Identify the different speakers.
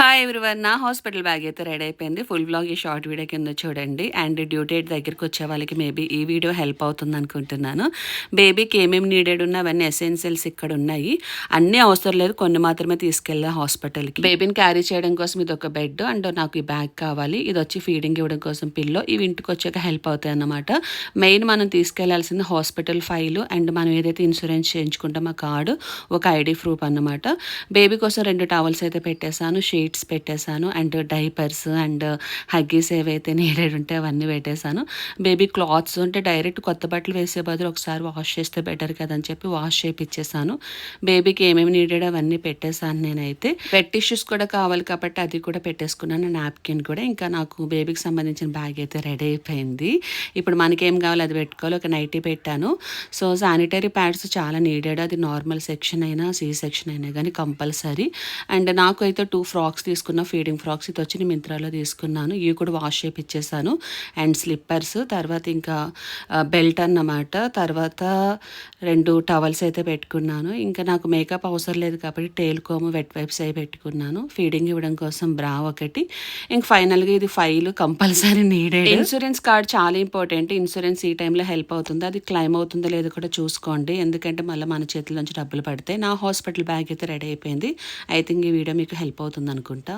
Speaker 1: Hi everyone నా hospital bag అయితే ready అయిపోయింది. ఫుల్ బ్లాగ్ ఈ షార్ట్ వీడియో కింద చూడండి. అండ్ డ్యూ డేట్ దగ్గరికి వచ్చే వాళ్ళకి మేబీ ఈ వీడియో హెల్ప్ అవుతుంది అనుకుంటున్నాను. బేబీకి ఏమేమి నీడెడ్ ఉన్నా అవన్నీ ఎసెన్షియల్స్ ఇక్కడ ఉన్నాయి. అన్నీ అవసరం లేదు. కొన్ని మాత్రమే తీసుకెళ్ళా హాస్పిటల్కి బేబీని క్యారీ చేయడం కోసం ఇది ఒక బెడ్ అండ్ నాకు ఈ బ్యాగ్ కావాలి. ఇది వచ్చి ఫీడింగ్ ఇవ్వడం కోసం పిల్లో ఇవి ఇంటికి వచ్చాక హెల్ప్ అవుతాయి అన్నమాట. మెయిన్ మనం తీసుకెళ్ళాల్సింది హాస్పిటల్ ఫైల్ అండ్ మనం ఏదైతే ఇన్సూరెన్స్ చేయించుకుంటామో ఆ కార్డు ఒక ఐడి ప్రూఫ్ అన్నమాట. బేబీ కోసం రెండు టవల్స్ అయితే పెట్టేశాను. షీట్స్ పెట్టేశాను అండ్ డైపర్స్ అండ్ హగ్గీస్ ఏవైతే నీడెడ్ ఉంటే అవన్నీ పెట్టేశాను. బేబీ క్లాత్స్ ఉంటే డైరెక్ట్ కొత్త బట్టలు వేసే బదులు ఒకసారి వాష్ చేస్తే బెటర్ కదని చెప్పి వాష్ చేపిచ్చేసాను బేబీకి ఏమేమి నీడెడ్ అవన్నీ పెట్టేశాను నేనైతే. వెట్ టిష్యూస్ కూడా కావాలి కాబట్టి అది కూడా పెట్టేసుకున్నాను. నాప్కిన్ కూడా. ఇంకా నాకు బేబీకి సంబంధించిన బ్యాగ్ అయితే రెడీ అయిపోయింది. ఇప్పుడు మనకేం కావాలి కావాలో అది పెట్టుకోవాలి. ఒక నైటీ పెట్టాను. సో శానిటరీ ప్యాడ్స్ చాలా నీడెడ్ అది నార్మల్ సెక్షన్ అయినా సి సెక్షన్ అయినా కానీ కంపల్సరీ అండ్ నాకు అయితే టూ ఫ్రాక్స్ తీసుకున్న ఫీడింగ్ ఫ్రాక్స్ ఇది వచ్చి నేను మింత్రాలో తీసుకున్నాను. ఇవి కూడా వాష్ చేపిచ్చేసాను. అండ్ స్లిప్పర్స్ తర్వాత ఇంకా బెల్ట్ అన్నమాట. తర్వాత రెండు టవల్స్ అయితే పెట్టుకున్నాను. ఇంకా నాకు మేకప్ అవసరం లేదు కాబట్టి టేల్ కోమ్ వెట్ వైప్స్ అవి పెట్టుకున్నాను. ఫీడింగ్ ఇవ్వడం కోసం బ్రా ఒకటి. ఇంక ఫైనల్గా ఇది file compulsory needed insurance card చాలా ఇంపార్టెంట్ ఇన్సూరెన్స్ ఈ టైంలో హెల్ప్ అవుతుంది. అది క్లైమ్ అవుతుందో లేదో కూడా చూసుకోండి. ఎందుకంటే మళ్ళీ మన చేతిలోంచి డబ్బులు పడితే నా హాస్పిటల్ బ్యాగ్ అయితే రెడీ అయిపోయింది. ఐ థింక్ ఈ వీడియో మీకు హెల్ప్ అవుతుంది అనుకుంటా.